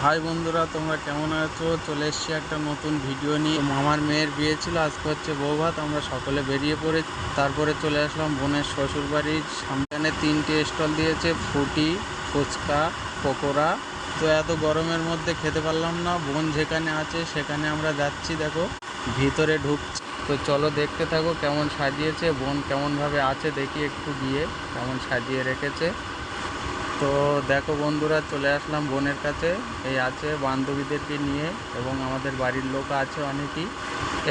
High বন্ধুরা, তোমরা কেমন আছো? চলে এসছি একটা নতুন ভিডিও নিয়ে। মামার মেয়ের বিয়ে ছিল, আজকে হচ্ছে বউ ভাত আমরা সকলে বেরিয়ে পড়ে তারপরে চলে আসলাম বোনের শ্বশুর বাড়ির সামনে তিনটে স্টল দিয়েছে, ফুটি, ফুচকা, পকোড়া। তো এত গরমের মধ্যে খেতে পারলাম না, বোন যেখানে আছে সেখানে আমরা যাচ্ছি, দেখো। ভিতরে ঢুকছি। তো চলো দেখতে থাকো কেমন সাজিয়েছে। বোন কেমনভাবে আছে, দেখি একটু গিয়ে কেমন সাজিয়ে রেখেছে। তো দেখো বন্ধুরা, চলে আসলাম বোনের কাছে। এই আছে বান্ধবীদেরকে নিয়ে এবং আমাদের বাড়ির লোক আছে অনেকেই।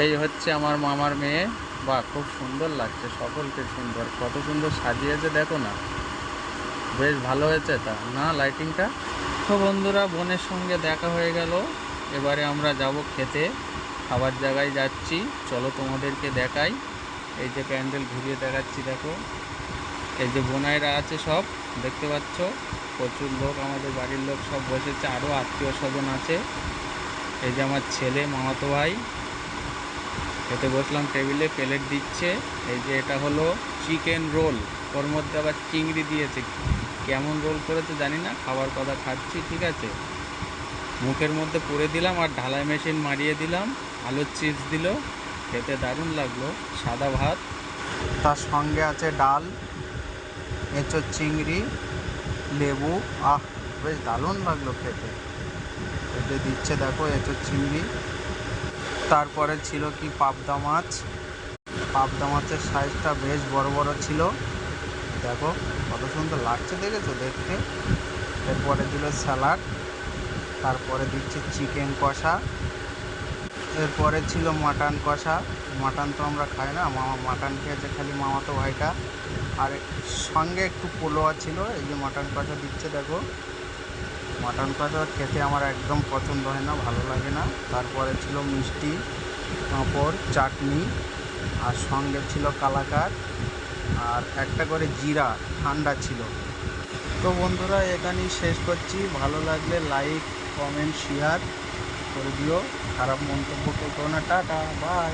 এই হচ্ছে আমার মামার মেয়ে। বা, খুব সুন্দর লাগছে, সকলকে সুন্দর। কত সুন্দর সাজিয়েছে, দেখো না। বেশ ভালো হয়েছে তা। না লাইটিংটা তো বন্ধুরা, বোনের সঙ্গে দেখা হয়ে গেল। এবারে আমরা যাব খেতে। খাবার জায়গায় যাচ্ছি। চলো তোমাদেরকে দেখাই। এই যে প্যান্ডেল ঘুরিয়ে দেখাচ্ছি, দেখো। এই যে বোনাইরা আছে সব, দেখতে পাচ্ছ, প্রচুর লোক, আমাদের বাড়ির লোক সব বসেছে আরও আত্মীয় স্বজন আছে। এই যে আমার ছেলে, মামাতো ভাই খেতে বসলাম, টেবিলে প্লেট দিচ্ছে। এই যে এটা হলো চিকেন রোল, ওর মধ্যে আবার চিংড়ি দিয়েছে। কেমন রোল করেছে জানি না খাবার কথা খাচ্ছি, ঠিক আছে। মুখের মধ্যে পুরে দিলাম আর ঢালাই মেশিন মারিয়ে দিলাম, আলুর চিপস দিল, খেতে দারুণ লাগল, সাদা ভাত। তার সঙ্গে আছে ডাল। এঁচোর চিংড়ি, লেবু, আহ, বেশ দারুণ লাগল খেতে। এতে দিচ্ছে দেখো এঁচোর চিংড়ি। তারপরে ছিল কি পাবদা মাছ। পাবদা মাছের সাইজটা বেশ বড় বড় ছিল। দেখো কত সুন্দর লাগছে দেখেছ দেখতে? এরপরে দিল স্যালাড। তারপরে দিচ্ছে চিকেন কষা। এরপরে ছিল মাটন কষা। মাটন তো আমরা খাই না, মামা মাটন খেয়েছে, খালি মামাতো ভাইটা। আর সঙ্গে একটু পোলোয়া ছিল, এই যে মাটন কষা দিচ্ছে দেখো। মাটন কষা খেতে আমার একদম পছন্দ হয় না, ভালো লাগে না। তারপরে ছিল মিষ্টি, পাঁপড়, চাটনি, আর সঙ্গে ছিল কালাকার, আর একটা করে জিরা, ঠান্ডা ছিল। তো বন্ধুরা, এখানেই শেষ করছি। ভালো লাগলে লাইক কমেন্ট শেয়ার করে দিও। খারাপ মন্তব্য করো না। Tata bye